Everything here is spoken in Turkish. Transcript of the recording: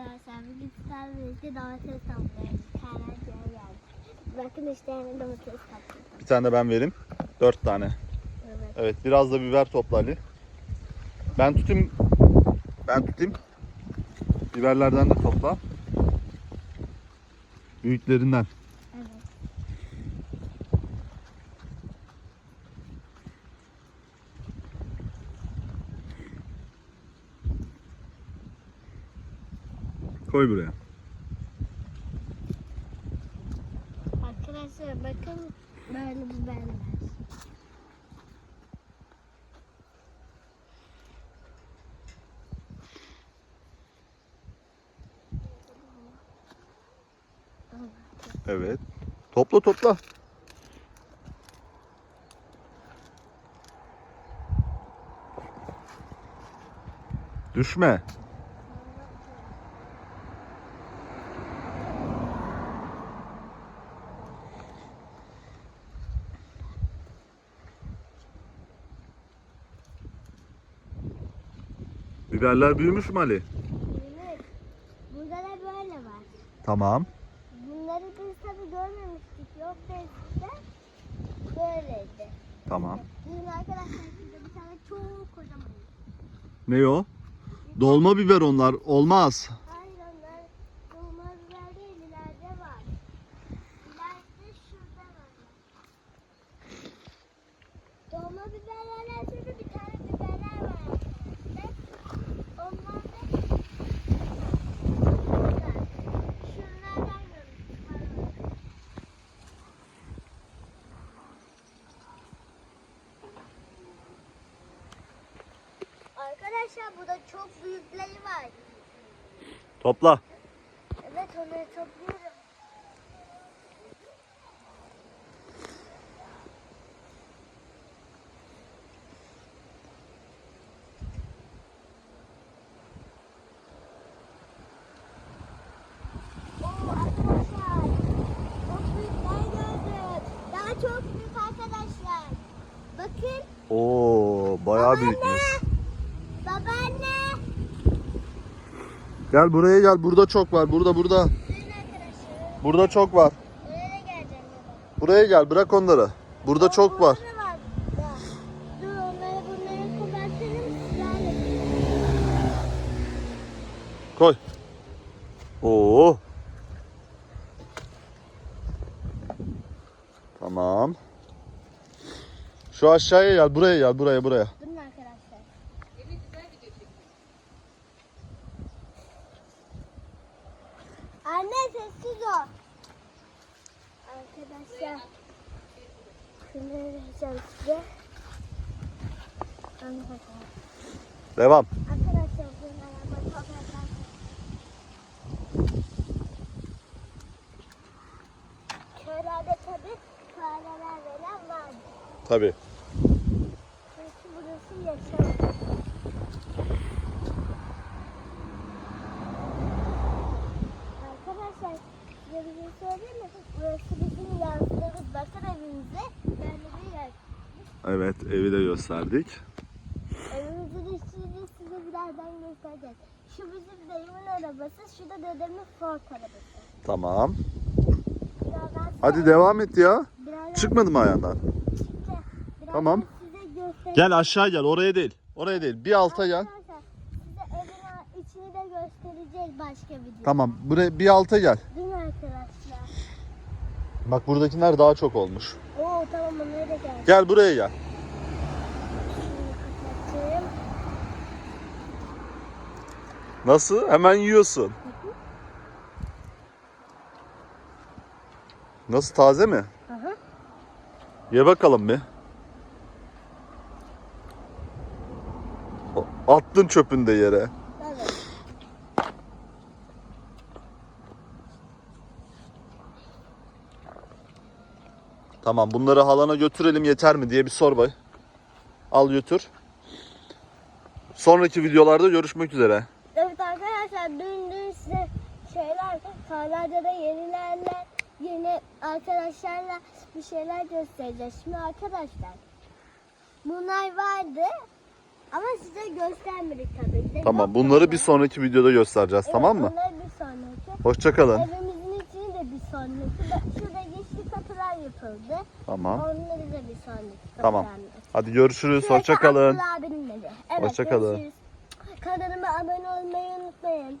arkadaşlar. Bugün sizlerle birlikte domates topluyoruz. Kaynarca'ya geldik. Bakın işte hemen domates topluyorum. Bir tane de ben vereyim. Dört tane. Evet. Evet biraz da biber topla Ali. Ben tutayım. Ben tutayım. Biberlerden de topla. Büyüklerinden. Evet. Koy buraya. Arkadaşlar bakın böyle biberler. Evet. Topla topla. Düşme. Biberler büyümüş mü Ali? Evet. Burada da böyle var. Tamam. Bunları biz tabii görmemiştik. Yok eskiden. Böyleydi. Tamam. Bugün arkadaşlar şurada bir tane çok kocaman. Ne o? Dolma biber onlar. Olmaz. Hayır onlar dolma biber değil ileride var. İleride şurada var. Dolma biberlerden sonra bir tane biberler var. arkadaşlar. Onlar da şurada. Şunlardan görmüştüm. Arkadaşlar burada çok büyükleri var. Topla. Evet onları topluyorum. Çok büyük arkadaşlar. Bakın. Oo, bayağı büyükmüş. Gel buraya gel. Burada çok var. Burada burada. Burada çok var. Buraya gel. Bırak onları. Burada çok var. Koy. Oo. Tamam. Şu aşağıya gel. Buraya gel. Buraya buraya. Durun arkadaşlar. Anne sessiz ol. Arkadaşlar. Şunları vereceğim size. Anne bakalım. Devam. Arkadaşlar bunlara bakalım. Köylerde tabii fareler veren var. Tabii. Çünkü burası yaşam. Arkadaşlar size bir şey söyleyeyim mi? Burası bizim yazdığımız bakın evimize. Yani bir yer. Evet. Evi de gösterdik. Evimizin içini size birazdan göstereceğiz. Şu bizim dayımın arabası, şu da dedemin Ford arabası. Tamam. Birazdan Hadi devam et ya. birazdan Çıkmadı mı ayağından? size- birazdan Tamam. Size. Gel aşağı gel. Oraya değil. Oraya değil. Bir alta gel. Arkadaşlar size evin içini de göstereceğiz başka videoda. Tamam. Buraya bir alta gel. Değil mi arkadaşlar? Bak buradakiler daha çok olmuş. Oo tamam onları da geldi. Gel buraya gel. Nasıl? Hemen yiyorsun. Nasıl taze mi? Hı hı. Ye bakalım bir. Attın çöpünü de yere. Evet. Tamam bunları halana götürelim yeter mi diye bir sor bay. Al götür. Sonraki videolarda görüşmek üzere. Evet arkadaşlar dün dün size şeyler Karlarca da yenilerle yeni arkadaşlarla bir şeyler göstereceğiz. Şimdi arkadaşlar bunlar vardı. Ama size göstermedik tabii. Tamam bunları bir sonraki videoda göstereceğiz Evet, tamam mı? Bunları bir sonraki. Hoşçakalın. Evimizin içini de bir sonraki. Bak, Şurada yeşil kapılar yapıldı. Tamam. Onları da bir sonraki. Tamam. kapılarla. Hadi görüşürüz. Şurası Hoşçakalın. Abdullah abinin evi. Evet, Hoşça kalın. görüşürüz. Kanalıma abone olmayı unutmayın.